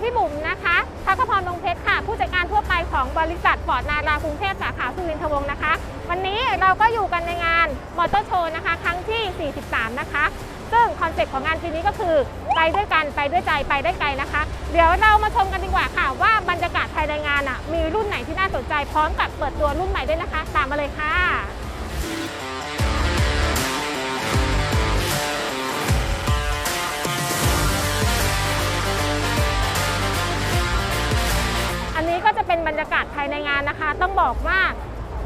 พี่บุ๋มนะคะพักพรมงเพชรค่ะ ผู้จัดการทั่วไปของบริษัทปอดนารากรุงเทพสาขาสุรินทวงศ์นะคะ วันนี้เราก็อยู่กันในงานมอเตอร์โชว์นะคะ ครั้งที่ 43 นะคะ ซึ่งคอนเซ็ปต์ของงานปีนี้ก็คือ ไปด้วยกันไปด้วยใจไปได้ไกลนะคะ เดี๋ยวเรามาชมกันดีกว่าค่ะ ว่าบรรยากาศภายในงานอะมีรุ่นไหนที่น่าสนใจพร้อมกับเปิดตัวรุ่นใหม่ด้วยนะคะ ตามมาเลยค่ะ ในงานนะคะ ต้องบอกว่า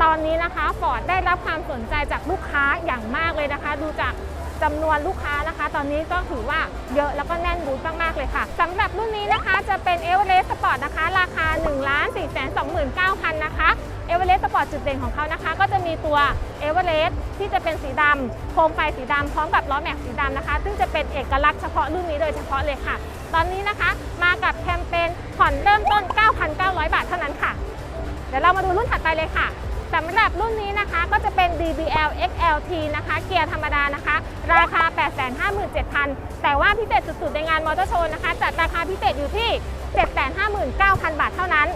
ตอนนี้นะคะฟอร์ดได้รับความสนใจจากลูกค้าอย่างมากเลยนะคะ ดูจากจำนวนลูกค้านะคะ ตอนนี้ก็ถือว่าเยอะแล้วก็แน่นบูธมากๆเลยค่ะสำหรับรุ่นนี้นะคะจะเป็นเอเวอเรสต์สปอร์ตนะคะ ราคา 1 4 2 9 0 0 0 นะคะเอเวอเรสต์สปอร์ตจุดเด่นของเขานะคะ ก็จะมีตัวเอเวอเรสต์ที่จะเป็นสีดำโคมไฟสีดำพร้อมกับล้อแม็กซ์สีดำนะคะ ซึ่งจะเป็นเอกลักษณ์เฉพาะรุ่นนี้โดยเฉพาะเลยค่ะ ตอนนี้นะคะมากับแคมเปญผ่อนเริ่มต้น 9,900 บาทเท่านั้นค่ะ เดี๋ยวเรามาดูรุ่นถัดไปเลยค่ะสำหรับรุ่นนี้นะคะก็จะเป็น DBL XLT นะคะ เกียร์ธรรมดานะคะ ราคา 857,000 แต่ว่าพิเศษสุดๆ ในงานมอเตอร์โชว์นะคะ จัดราคาพิเศษอยู่ที่ 759,000 บาทเท่านั้น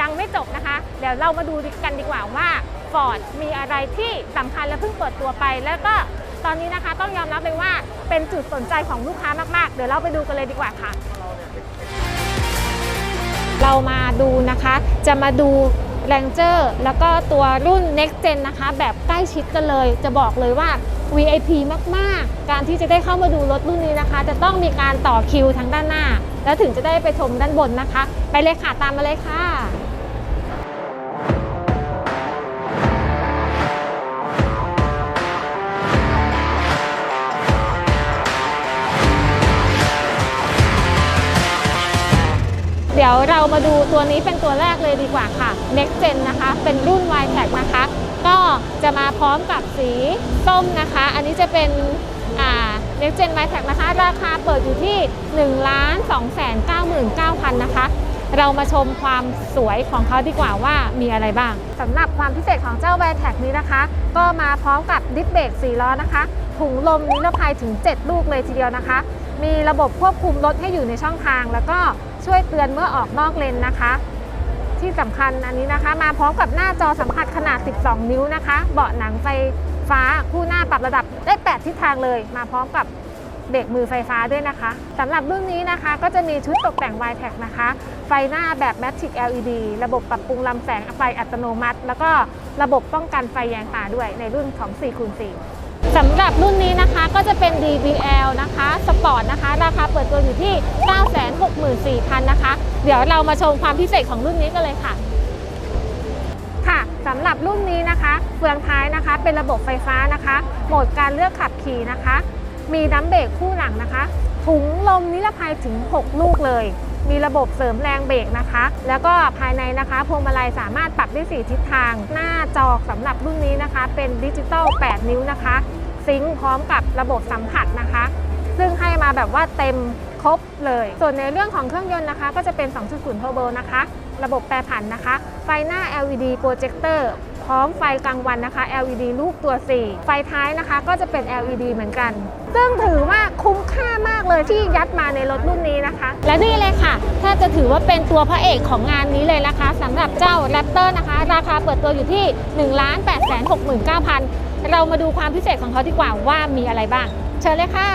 ยังไม่จบนะคะ เดี๋ยวเรามาดูกันดีกว่าว่า Ford มีอะไรที่สำคัญและเพิ่งเปิดตัวไป แล้วก็ตอนนี้นะคะต้องยอมรับเลยว่าเป็นจุดสนใจของลูกค้ามากๆ เดี๋ยวเราไปดูกันเลยดีกว่าค่ะ เรามาดูนะคะ จะมาดู แลงเจอร์แล้วก็ตัวรุ่น Next Gen นะคะ แบบใกล้ชิดกันเลย จะบอกเลยว่า VIP มากๆ การที่จะได้เข้ามาดูรถรุ่นนี้นะคะ จะต้องมีการต่อคิวทั้งด้านหน้า แล้วถึงจะได้ไปชมด้านบนนะคะ ไปเลยค่ะ ตามมาเลยค่ะ ดี๋ยวเรามาดูตัวนี้เป็นตัวแรกเลยดีกว่าค่ะ Next Gen นะคะ เป็นรุ่น y t a g นะคะ ก็จะมาพร้อมกับสีส้มนะคะ อันนี้จะเป็น Next Gen y t a g นะคะ ราคาเปิดอยู่ที่ 1 2 9 9 0 0 0 นะคะ เรามาชมความสวยของเขาดีกว่าว่ามีอะไรบ้างสำหรับความพิเศษของเจ้า y t a g นี้นะคะ ก็มาพร้อมกับดิสเบรก4ล้อนะคะถุงลมนิรภัยถึง 7 ลูกเลยทีเดียวนะคะ มีระบบควบคุมรถให้อยู่ในช่องทางแล้วก็ ช่วยเตือนเมื่อออกนอกเลนนะคะ ที่สำคัญอันนี้นะคะ มาพร้อมกับหน้าจอสัมผัสขนาด 12 นิ้วนะคะ เบาะหนังไฟฟ้าคู่หน้าปรับระดับได้ 8 ทิศทางเลย มาพร้อมกับเบรกมือไฟฟ้าด้วยนะคะสำหรับรุ่นนี้นะคะก็จะมีชุดตกแต่ง y t e c นะคะ ไฟหน้าแบบ Matic LED ระบบปรับปรุงลำแสงไฟอัตโนมัติ แล้วก็ระบบป้องกันไฟแยงตาด้วยในรุ่นของ4คูณ4สำหรับรุ่นนี้นะคะก็จะเป็น DBL นะคะสปอร์ตนะคะ ราคาเปิดตัวอยู่ที่ 9 964,000นะคะ เดี๋ยวเรามาชมความพิเศษของรุ่นนี้กันเลยค่ะ ค่ะสำหรับรุ่นนี้นะคะเฟืองท้ายนะคะ เป็นระบบไฟฟ้านะคะ โหมดการเลือกขับขี่นะคะ มีน้ำเบรกคู่หลังนะคะถุงลมนิรภัยถึง 6 ลูกเลย มีระบบเสริมแรงเบรกนะคะ แล้วก็ภายในนะคะ พวงมาลัยสามารถปรับได้ 4 ทิศทาง หน้าจอสำหรับรุ่นนี้นะคะ เป็นดิจิตอล 8 นิ้วนะคะ ซิงค์พร้อมกับระบบสัมผัสนะคะ ซึ่งให้มาแบบว่าเต็ม ครบเลย ส่วนในเรื่องของเครื่องยนต์นะคะ ก็จะเป็น 2.0เทอร์โบนะคะ ระบบแปรผันนะคะ ไฟหน้า LED โปรเจคเตอร์พร้อมไฟกลางวันนะคะ LED ลูกตัว 4 ไฟท้ายนะคะก็จะเป็น LED เหมือนกัน ซึ่งถือว่าคุ้มค่ามากเลยที่ยัดมาในรถรุ่นนี้นะคะ และนี่เลยค่ะ ถ้าจะถือว่าเป็นตัวพระเอกของงานนี้เลยนะคะสำหรับเจ้า Raptor นะคะ ราคาเปิดตัวอยู่ที่ 1 8 6 9 0 0 0 เรามาดูความพิเศษของเขาดีกว่าว่ามีอะไรบ้าง เชิญเลยค่ะ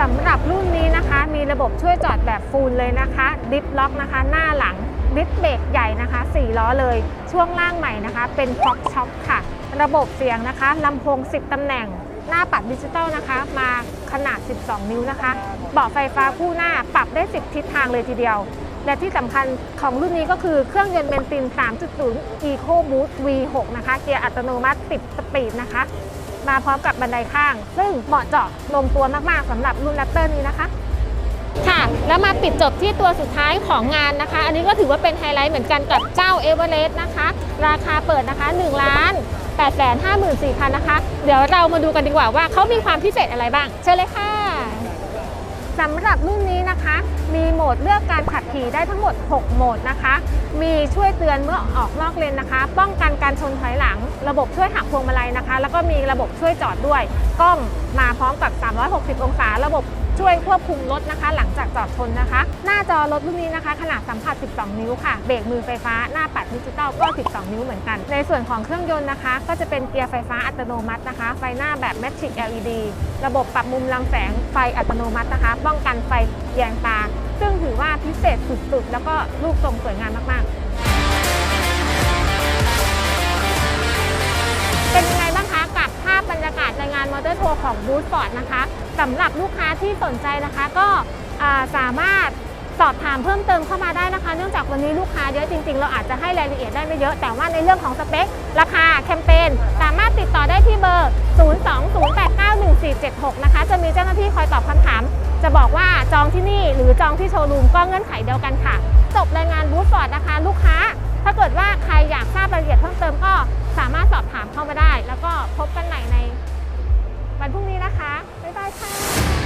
สำหรับรุ่นนี้นะคะ มีระบบช่วยจอดแบบฟูลเลยนะคะ ดิฟล็อกนะคะ หน้าหลังดิฟเบรกใหญ่นะคะ 4 ล้อเลย ช่วงล่างใหม่นะคะ เป็นฟ็อกช็อคค่ะ ระบบเสียงนะคะลำโพง 10 ตำแหน่ง หน้าปัดดิจิตอลนะคะ มาขนาด 12 นิ้วนะคะ เบาะไฟฟ้าคู่หน้าปรับได้ 10 ทิศทางเลยทีเดียว และที่สำคัญของรุ่นนี้ก็คือเครื่องยนต์เบนซิน 3.0 Eco Boost V6 นะคะ เกียร์อัตโนมัติ 10 สปีดนะคะ มาพร้อมกับบันไดข้าง ซึ่งเหมาะเจาะลงตัวมากๆสำหรับรุ่นแรปเตอร์นี้นะคะค่ะ แล้วมาปิดจบที่ตัวสุดท้ายของงานนะคะ อันนี้ก็ถือว่าเป็นไฮไลท์เหมือนกันกับเจ้าเอเวอเรสต์นะคะ ราคาเปิดนะคะ1ล้าน8 5 4 0 0 0นะคะ เดี๋ยวเรามาดูกันดีกว่าว่าเขามีความพิเศษอะไรบ้าง เชิญเลยค่ะ สำหรับรุ่นนี้นะคะ มีโหมดเลือกการขับขี่ได้ทั้งหมด 6 โหมดนะคะ มีช่วยเตือนเมื่อออกนอกเลนนะคะ ป้องกันการชนถอยหลัง ระบบช่วยหักพวงมาลัยนะคะ แล้วก็มีระบบช่วยจอดด้วย กล้องมาพร้อมกับ 360 องศา ระบบ ช่วยควบคุมรถนะคะ หลังจากจอดชนนะคะ หน้าจอรถรุ่นนี้นะคะ ขนาดสัมผัส 12 นิ้วค่ะ เบรกมือไฟฟ้าหน้าปัดดิจิตอลก็ 12 นิ้วเหมือนกัน ในส่วนของเครื่องยนต์นะคะ ก็จะเป็นเกียร์ไฟฟ้าอัตโนมัตินะคะ ไฟหน้าแบบ Matrix LED ระบบปรับมุมลำแสงไฟอัตโนมัตินะคะ ป้องกันไฟแยงตา ซึ่งถือว่าพิเศษสุดๆ แล้วก็รูปทรงสวยงามมากๆเป็นยังไงบ้างคะ กับภาพบรรยากาศในงานมอเตอร์โชว์ของบูธฟอร์ดนะคะ สำหรับลูกค้าที่สนใจนะคะ ก็สามารถสอบถามเพิ่มเติมเข้ามาได้นะคะ เนื่องจากวันนี้ลูกค้าเยอะจริงๆ เราอาจจะให้รายละเอียดได้ไม่เยอะ แต่ว่าในเรื่องของสเปค ราคาแคมเปญสามารถติดต่อได้ที่เบอร์ 020891476 นะคะ จะมีเจ้าหน้าที่คอยตอบคำถาม จะบอกว่าจองที่นี่หรือจองที่โชว์รูมก็เงื่อนไขเดียวกันค่ะ จบรายงานบูธฟอร์ดนะคะ ลูกค้า ถ้าเกิดว่าใครอยากทราบรายละเอียดเพิ่มเติมก็สามารถสอบถามเข้ามาได้ แล้วก็พบกันใหม่ในันพรุ่งนี้นะคะ บ๊ายบายค่ะ